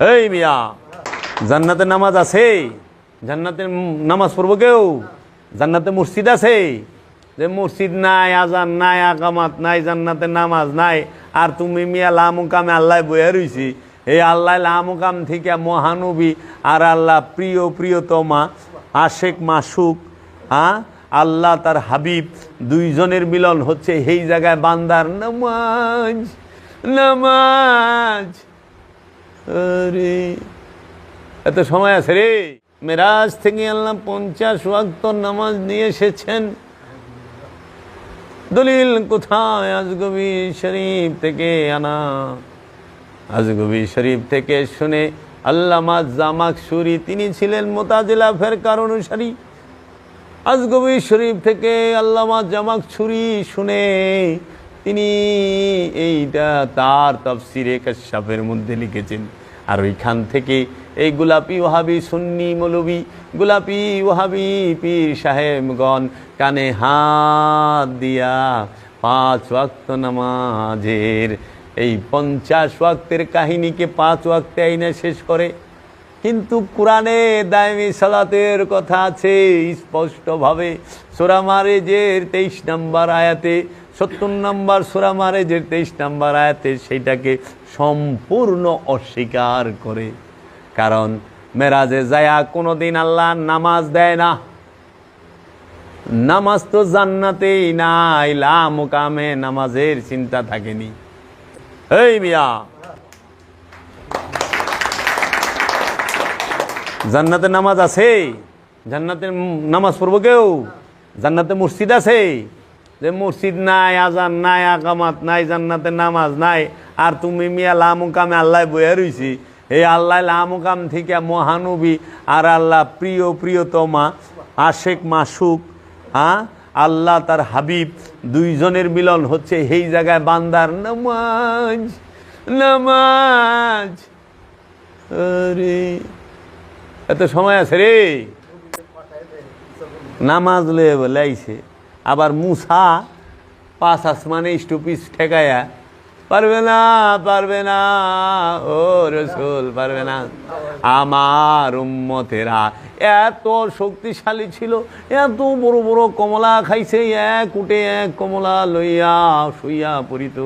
এই মিয়া জান্নাতের নামাজ আছে জান্নাতের নামাজ পড়ব কেউ? জান্নাতে মসজিদ আছে, যে মসজিদ নাই, আজান নাই, আকামাত নাই জান্নাতের নামাজ নাই, আর তুমি মিয়া লামুকামে আল্লাহ বয়ে রইছি। এই আল্লাহ লামুকাম থেকে মহানবী আর আল্লাহ প্রিয় প্রিয়তমা আশেক মাসুক হ্যাঁ? আল্লাহ তার হাবিব, দুইজনের মিলন হচ্ছে এই জায়গায় বান্দার নামাজ নামাজ। আরে, এত সময় আছে রে। মেরাজ থেকে আল্লাহ পঞ্চাশ ওয়াক্ত নামাজ নিয়ে এসেছেন। দলিল কোথায় আজগবি শরীফ থেকে আনা? আজগবি শরীফ থেকে শুনে আল্লামা জামাক সুরি, তিনি ছিলেন মোতাজিলা ফেরকার অনুসারী। আজগবি শরীফ থেকে আল্লামা জামাক ছুরি শুনে তিনি এইটা তার তফসিরে কাশাফের মধ্যে লিখেছেন। আর ওইখান থেকে এই গোলাপি ওহাবি সুন্নি মৌলবি, গোলাপি ওহাবি পীর সাহেবগণ কানে হাত দিয়া পাঁচ ওয়াক্ত নামাজের, এই পঞ্চাশ ওয়াক্তের কাহিনীকে পাঁচ ওয়াক্তে আইনে শেষ করে। কিন্তু কোরআনে দায়মি সালাতের কথা আছে, স্পষ্টভাবে সোরা মারেজের তেইশ নম্বর আয়াতে সত্তর নম্বর সোরা যে তেইশ নম্বর আয়াতে সেইটাকে সম্পূর্ণ অস্বীকার করে। কারণ মেরাজে যায়া কোনোদিন আল্লাহ নামাজ দেয় না। নামাজ তো জান্নাতেই নাই লা নামাজের চিন্তা থাকেনি। এই মিয়া। জান্নাতের নামাজ আছে জান্নাতের নামাজ পড়ব কেউ? জান্নাতে মসজিদ আছে যে মসজিদ নাই, আজান নাই, আকামাত নাই জান্নাতের নামাজ নাই, আর তুমি মিয়া লামুকামে আল্লাহ বয়ে রইছি। এই আল্লাহ লামুকাম থেকে মহানবী আর আল্লাহ প্রিয়, প্রিয়তমা আশেক মাসুক হ্যাঁ? আল্লাহ তার হাবিব দুইজনের মিলন হচ্ছে এই জায়গায় বান্দার নামাজ নামাজ। আরে, এত সময় আছে রে। নামাজ লয়ে বলে আইছে। আবার মুসা পাঁচ আসমানে স্টুপিস ঠেকায়া, পারবে না পারবে না, ও রসুল, পারবে না। আমার উম্মতেরা এত শক্তিশালী ছিল, এত বড় বড় কমলা খাইছে, এক উঠে এক কমলা লইয়া শুইয়া পড়িত।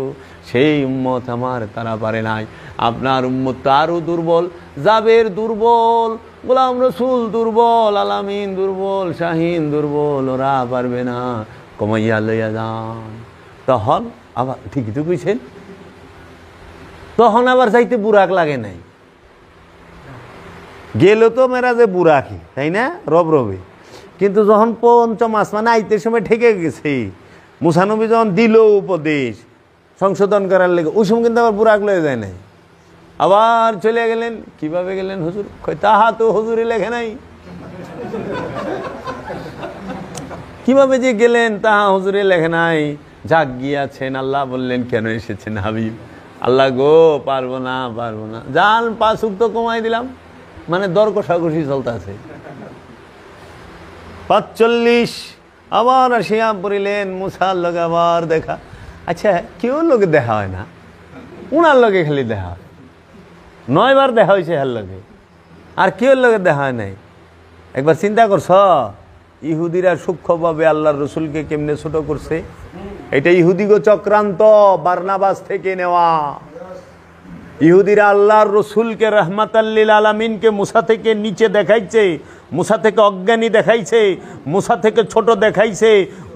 সেই উম্মত আমার তারা পারে নাই। আপনার উম্মত আরও দুর্বল, জাবের দুর্বল গোলাম রসুল দুর্বল, আলামিন দুর্বল, শাহিন দুর্বল, ওরা পারবে না, কমাইয়া লইয়া যান। তখন আবার ঠিকই তো কইছেন। তখন আবার চাইতে বুরাক লাগে নাই। গেল তো মেরা যে বুরাকি তাই না? রব রবে। কিন্তু যখন পঞ্চম আসমানে আইতে সময় ঠেকে গেছে, মুসানবী যখন দিল উপদেশ, সংশোধন করার লেগে, ওই সময় কিন্তু আবার বুরাক লয়ে যায় নাই। আবার চলে গেলেন। কীভাবে গেলেন হুজুর? তাহা তো হুজুরে লেখে নাই। কীভাবে যে গেলেন, তাহা হুজুরে লেখে নাই। যাক গিয়াছেন, আল্লাহ বললেন, কেন এসেছেন হাবিব? আল্লাহ গো, পারব না পারব না। যান পাঁচ তো কমাই দিলাম। মানে দর কষাকষি চলতেছে। পাঁচচল্লিশ, আবার আসিয়া পড়িলেন, মুসার লগে আবার দেখা। আচ্ছা কেউ লোকে দেখা হয় না। উনার লগে খালি দেখা হয়। নয়বার দেখা হয়েছে হার লগে। আর কেউ লগে দেখা হয় নাই। একবার চিন্তা করছ, ইহুদিরা সূক্ষ্মভাবে আল্লাহর রসুলকে কেমনে ছোট করছে? এটা ইহুদিগো চক্রান্ত, বার্নাবাস থেকে নেওয়া। ইহুদিরা আল্লাহর রসুলকে রহমাতাল্লিল আলমিনকে মুসা থেকে নিচে দেখাইছে। মুসা থেকে অজ্ঞানী দেখাইছে, মুসা থেকে ছোট দেখাইছে,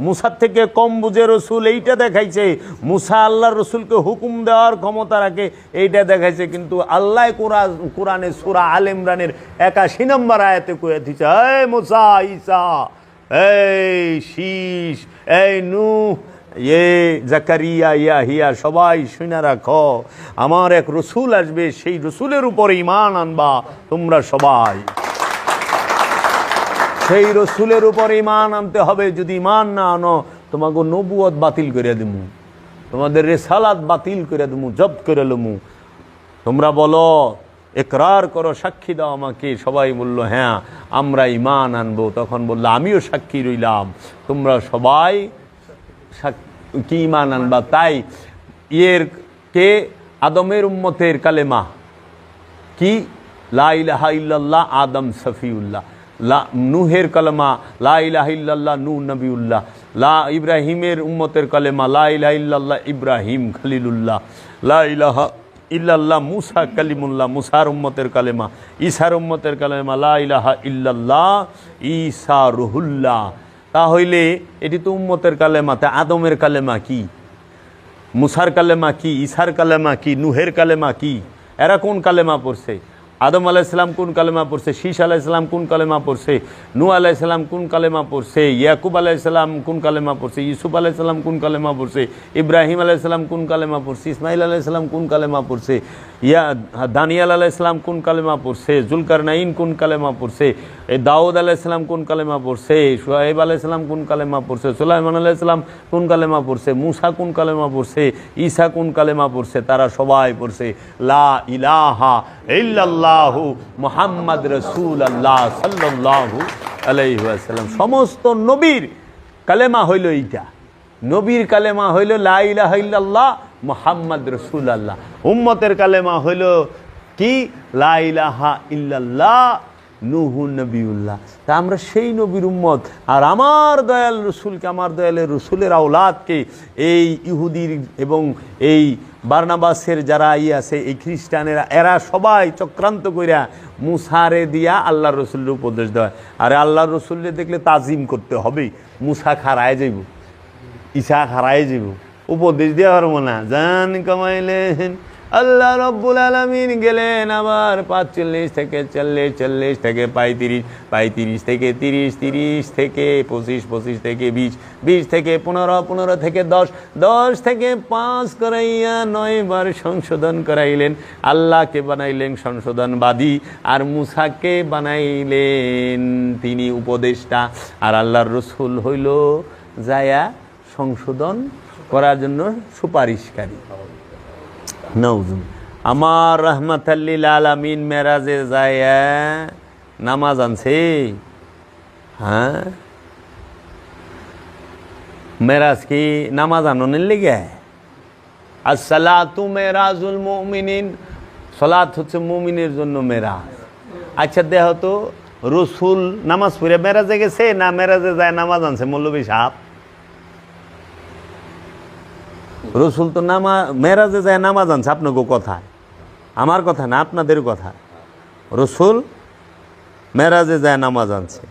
মুসা থেকে কম বুঝে রসুল এইটা দেখাইছে, মুসা আল্লাহর রসুলকে হুকুম দেওয়ার ক্ষমতা রাখে, এইটা দেখাইছে। কিন্তু আল্লাহ কোরআন, কোরআনে সুরা আল ইমরানের একাশি নম্বর আয়াতে কয়ে দিচ্ছে এই মুসা ইসা এই শীষ, এই নু এ জাকারিয়া ইয়া হিয়া সবাই শুনে রাখো, আমার এক রসুল আসবে, সেই রসুলের উপর ইমান আনবা, তোমরা সবাই। সেই রসুলের উপর ইমান আনতে হবে। যদি ইমান না আনো, তোমাকে নবুয়ত বাতিল করে দিমু। তোমাদের রেসালাত বাতিল করে দিমু, জব্দ করে লমু। তোমরা বলো একরার করো, সাক্ষী দাও আমাকে। সবাই বলল হ্যাঁ আমরা ইমান আনব। তখন বলল, আমিও সাক্ষী রইলাম। তোমরা সবাই কি ইমান আনবা? তাই ইয়ের কে? আদমের উম্মতের কালেমা। কি? লা ইলাহা ইল্লাল্লাহ, আদম সফিউল্লাহ। লা নুহের কালেমা, লা ইলাহা ইল্লাল্লাহ নূহ নবিউল্লাহ, লা ইব্রাহিমের উম্মতের কালেমা, লা ইলাহা ইল্লাল্লাহ ইব্রাহিম খলিলুল্লাহ, লা ইলাহা ইল্লাল্লাহ মুসা কালিমুল্লাহ, মুসার উম্মতের কালেমা, ঈসার উম্মতের কালেমা, লা ইলাহা ইল্লাল্লাহ ঈসা রুহুল্লাহ। তাহলে এটি তো উম্মতের কালেমা, তা আদমের কালেমা কি? মুসার কালেমা কি? ঈসার কালেমা কি? নুহের কালেমা কি? এরা কোন কালেমা পড়ছে? আদম আলাইসালাম কোন কালেমা পড়ছে? শীষ আলাইসালাম কোন কালেমা পড়ছে? নু আলাইসালাম কোন কালেমা পড়ছে? ইয়াকুব আলাইসালাম কোন কালেমা পড়ছে? ইউসুফ আলাইসালাম কোন কালেমা পড়ছে? ইব্রাহিম আলাইসালাম কোন কালেমা পড়ছে? ইসমাইল আলাইসালাম কোন কালেমা পড়ছে? ইয়া দানিয়াল আলাইসালাম কোন কালেমা পড়ছে? জুলকার নাইন কোন কালেমা পড়ছে? এই দাউদ আলাইসালাম কোন কালেমা পড়ছে? সোহেব আলাইসালাম কোন কালেমা পড়ছে? সুলাইমান আলাইসালাম কোন কালেমা পড়ছে? মুসা কোন কালেমা পড়ছে? ঈসা কোন কালেমা পড়ছে? তারা সবাই পড়ছে, লা ইলাহা ইল্লাল্লাহু মুহাম্মদ রসুল আল্লাহ সাল্লাল্লাহু আলাইহি ওয়াসাল্লাম। সমস্ত নবীর কালেমা হইল এইটা। নবীর কালেমা হইল লা ইলাহা ইল্লাল্লাহ মুহাম্মদ রসুল আল্লাহ উম্মতের কালেমা হইল কি? লাইলাহা ইল্লাল্লাহ, নুহু নবিউল্লাহ। তা আমরা সেই নবীর উম্মত। আর আমার দয়াল রসুলকে, আমার দয়ালের রসুলের আওলাদকে এই ইহুদির এবং এই বার্নাবাসের যারা ই আছে, এই খ্রিস্টানেরা, এরা সবাই চক্রান্ত কইরা মুসারে দিয়া আল্লাহ রসুলের উপদেশ দেয়। আর আল্লাহ রসুলরে দেখলে তাজিম করতে হবে মুসা খারায় যাইব। ঈশা হারাই যাব উপদেশ দিয়ে পারব না। জান কামাইলেন, আল্লাহ রব্বুল আলমিন গেলেন আবার পাঁচচল্লিশ থেকে চল্লিশ চল্লিশ থেকে পঁয়ত্রিশ পঁয়ত্রিশ থেকে তিরিশ তিরিশ থেকে পঁচিশ পঁচিশ থেকে বিশ বিশ থেকে পনেরো পনেরো থেকে দশ দশ থেকে পাঁচ করাইয়া নয়বার সংশোধন করাইলেন। আল্লাহকে বানাইলেন সংশোধনবাদী আর মুসাকে বানাইলেন তিনি উপদেষ্টা। আর আল্লাহর রসুল হইল, যায়া সংশোধন করার জন্য সুপারিশকারী। নৌজুন আমার রহমতাল্লিল আলামিন মেরাজে যায় নামাজ আনছে। হ্যাঁ? মেরাজ কি নামাজ আননের লেগে? আর সালাতু মেরাজুল মুমিনিন। সলাত হচ্ছে মুমিনের জন্য মেরাজ। আচ্ছা দেহ তো রসুল নামাজ পড়ে মেরাজে গেছে না মেরাজে যায় নামাজ আনছে মৌলবী সাহ রসুল তো নামা, মেয়েরাজে যায় নামাজ আনছে, আপনাকে কথা। আমার কথা না, আপনাদের কথা। রসুল মেয়েরাজে যায় নামাজ আনছে।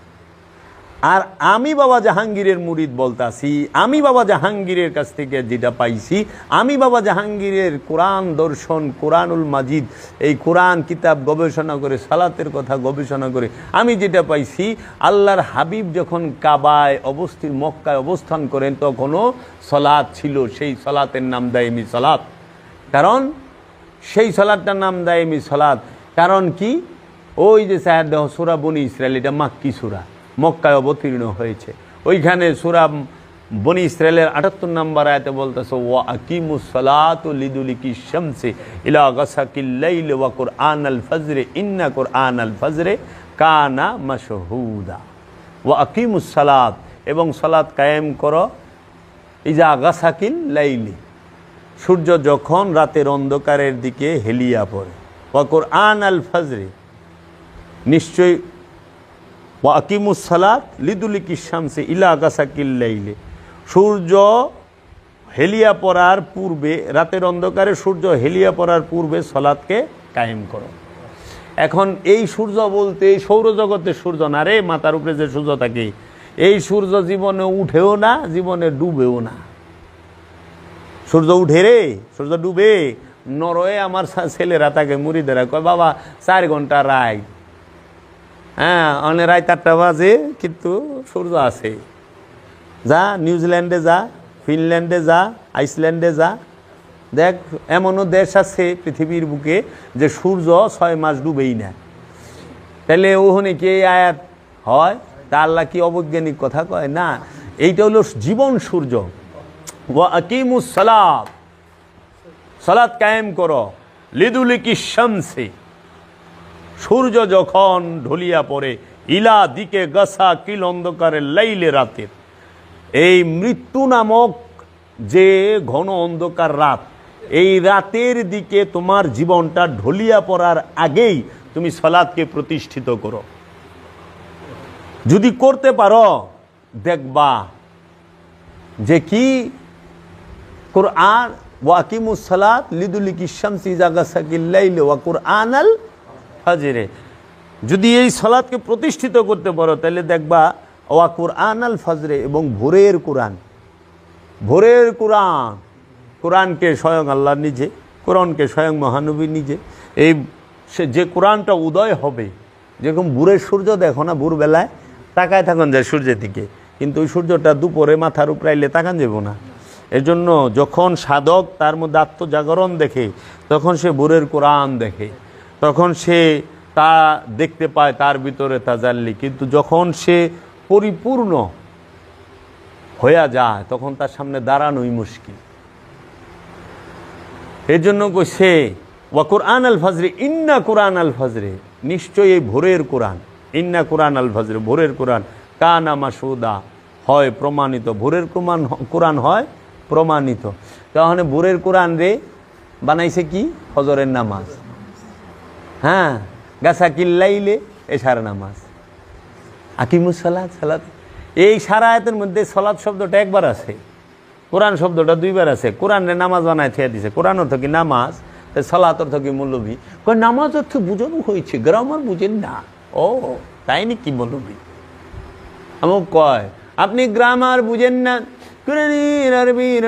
আর আমি বাবা জাহাঙ্গীরের মুরিদ বলতাছি, আমি বাবা জাহাঙ্গীরের কাছ থেকে যেটা পাইছি, আমি বাবা জাহাঙ্গীরের কোরআন দর্শন, কোরআনুল মাজিদ, এই কোরআন কিতাব গবেষণা করে, সালাতের কথা গবেষণা করে, আমি যেটা পাইছি, আল্লাহর হাবিব যখন কাবায় অবস্থিত মক্কায় অবস্থান করেন, তখনও সলাৎ ছিল, সেই সলাতের নাম দেয় দায়মি সলাৎ কারণ সেই সলাদটার নাম দেয় দায়মি সলাৎ কারণ কি? ওই যে সাহেব দেহ সুরা বনি ইসরায়েল এটা মাক্কি সুরা। মক্কায় অবতীর্ণ হয়েছে। ওইখানে সুরা বনি ইসরায়েলের আটাত্তর নম্বর আয়তে বলতেছে, ওয়া আকিমু সালাত লিদুলিকি শামসে ইলা গাসাকিল্লাইল ওয়া কুরআন আল ফজরে, ইন্না কুরআন আল ফজরে কানা মাশহুদা। ওয়া আকিমুস সালাত, এবং সালাত কায়েম করো, ইজা গাসাকিল লাইলি। সূর্য যখন রাতের অন্ধকারের দিকে হেলিয়া পড়ে। ওয়া কোরআন আল ফজরে। নিশ্চয়ই ওয়া আকিমুস সালাত লিদুলিকি শামসে ইলা গাসাকিল্লাইলে সূর্য হেলিয়া পড়ার পূর্বে, রাতের অন্ধকারে সূর্য হেলিয়া পড়ার পূর্বে সলাৎকে কায়েম করো। এখন এই সূর্য বলতে সৌরজগতের সূর্য না রে মাথার উপরে যে সূর্য থাকে, এই সূর্য জীবনে উঠেও না, জীবনে ডুবেও না। সূর্য উঠে রে, সূর্য ডুবে, নরয়ে আমার ছেলেরা তাকে মুড়িদেরা কয়, বাবা, চার ঘণ্টা রায় হ্যাঁ অনেক রায় চারটা বাজে, কিন্তু সূর্য আছে। যা, নিউজিল্যান্ডে যা, ফিনল্যান্ডে যা, আইসল্যান্ডে যা। দেখ, এমনও দেশ আছে পৃথিবীর বুকে যে সূর্য ছয় মাস ডুবেই না। তাহলে ওখানে কি আয়াত হয়? তা আল্লাহ কি অবৈজ্ঞানিক কথা কয়? না, এইটা হলো জীবন সূর্য। সালাত। সালাত কায়েম করো। লিদুলিকি শামসে। সূর্য যখন ঢলিয়া পড়ে, ইলা দিকে গাছা কিল অন্ধকারে লাইলে রাতের। এই মৃত্যু নামক যে ঘন অন্ধকার রাত, এই রাতের দিকে তোমার জীবনটা ঢলিয়া পড়ার আগেই তুমি সলাদকে প্রতিষ্ঠিত করো। যদি করতে পারো, দেখবা যে কি কোরআন ওয়াকিমুস সালাত লিদুলিকি শামসি জাগা সাকিল্লাইল ওয়া কোরআন আল ফাজরে। যদি এই সালাতকে প্রতিষ্ঠিত করতে পারো, তাহলে দেখবা, ওয়া কোরআন আল ফাজরে এবং ভোরের কোরআন। ভোরের কোরআন, কোরআনকে স্বয়ং আল্লাহ নিজে, কোরআনকে স্বয়ং মহানবী নিজে। এই সে যে কোরআনটা উদয় হবে, যেরকম ভোরের সূর্য দেখো না, ভোরবেলায় তাকায় থাকুন যায় সূর্যের দিকে, কিন্তু ওই সূর্যটা দুপুরে মাথার উপরে আইলে তাকান যাব না। এজন্য যখন সাধক তার মধ্যে আত্মজাগরণ দেখে, তখন সে ভোরের কোরআন দেখে। তখন সে তা দেখতে পায়, তার ভিতরে তা তাজাল্লি। কিন্তু যখন সে পরিপূর্ণ হইয়া যায়, তখন তার সামনে দাঁড়ানোই মুশকিল। এর জন্য সে, ওয়া কোরআন আল ফজরে, ইন্না কোরআন আল ফজরে। নিশ্চয়ই এই ভোরের কোরআন। ইন্না কোরআন আল ফজরে, ভোরের কোরআন। কানা মাসুদা, হয় প্রমাণিত। ভোরের কোরআন কোরআন হয় প্রমাণিত। তাহলে ভোরের কোরআন রে বানাইছে কি? ফজরের নামাজ। হ্যাঁ গাছা কিল্লাইলে সারা নামাজ। আকিমুস সালাদ সালাদ এই সারা আয়াতের মধ্যে সলাদ শব্দটা একবার আছে। কোরআন শব্দটা দুইবার আছে। কোরআনে নামাজ বানায় থিয়া দিছে। কোরআন অর্থ কি নামাজ? সলাত অর্থ কি মৌলবী কয়, নামাজ অর্থ বুঝানো হয়েছে, গ্রামার বুঝেন না। ও, তাই নাকি মৌলবী আমার কয়, আপনি গ্রামার বুঝেন না। কোরআনের আরবির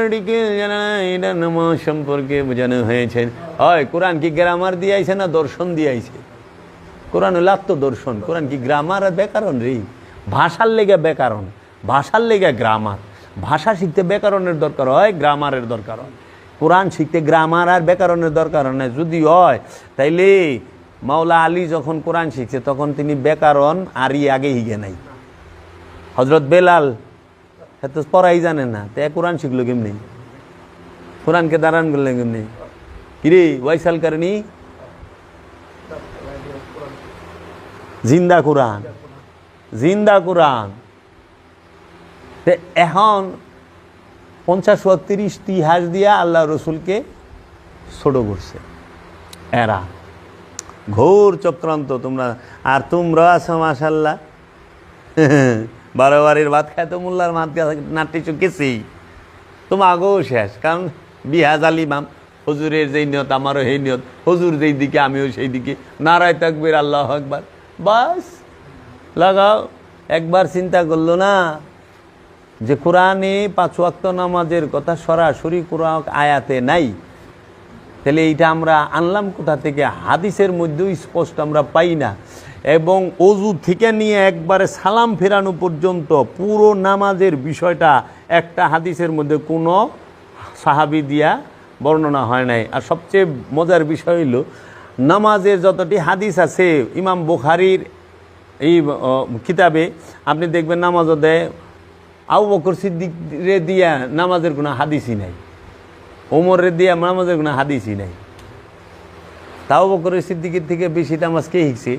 সম্পর্কে বোঝানো হয়েছে হয় কোরআন কি গ্রামার দিয়ে আইছে না দর্শন দিয়ে আইছে কোরআন হলো আত্মদর্শন কোরআন কি গ্রামার আর ব্যাকরণ রে? ভাষার লেগে ব্যাকরণ, ভাষার লেগে গ্রামার ভাষা শিখতে ব্যাকরণের দরকার হয় গ্রামারের দরকার হয়। কোরআন শিখতে গ্রামার আর ব্যাকরণের দরকার হয় না, যদি হয়, তাইলে মাওলা আলী যখন কোরআন শিখছে, তখন তিনি ব্যাকরণ আরই আগে হিগে নাই হজরত বেলাল তো পড়াই জানে না। তে কোরআন শিখলো কেমনি? কোরআনকে দাঁড়ান করলে কেমনি? কিরে ওয়াইসাল কারণী? জিন্দা কোরআন। জিন্দা কোরআন। এখন পঞ্চাশ ও তিরিশ তিহাস দিয়া আল্লাহ রসুলকে ছোট করছে। এরা। ঘোর চক্রান্ত তোমরা। আর তোমরা আছো মাসাল্লাহ বারো বাড়ির ভাত খায় তো মোল্লার ভাত নাট্টি চুকেছি। তোমার আগেও শেষ, কারণ বিহাজ আলিমাম হজুরের যেই নিয়ত, আমারও সেই নিয়ত, হজুর যেই দিকে, আমিও সেই দিকে। নারায় তাকবির, আল্লাহ একবার বাস, লাগাও, একবার চিন্তা করল না যে কোরআনে পাঁচ ওয়াক্ত নামাজের কথা সরাসরি কোরআন আয়াতে নাই। তাহলে এইটা আমরা আনলাম কোথা থেকে? হাদিসের মধ্যেও স্পষ্ট আমরা পাই না। এবং অজু থেকে নিয়ে একবারে সালাম ফেরানো পর্যন্ত পুরো নামাজের বিষয়টা একটা হাদিসের মধ্যে কোনো সাহাবি দিয়া বর্ণনা হয় নাই। আর সবচেয়ে মজার বিষয় হইল নামাজের যতটি হাদিস আছে, ইমাম বুখারির এই কিতাবে আপনি দেখবেন নামাজও দেয় আউ বকর সিদ্দিক রে দিয়া নামাজের কোনো হাদিসই নাই। ওমরের দিয়া নামাজের কোনো হাদিসই নাই। তাও বকরের সিদ্দিকের থেকে বেশি নামাজ কে শিখছে?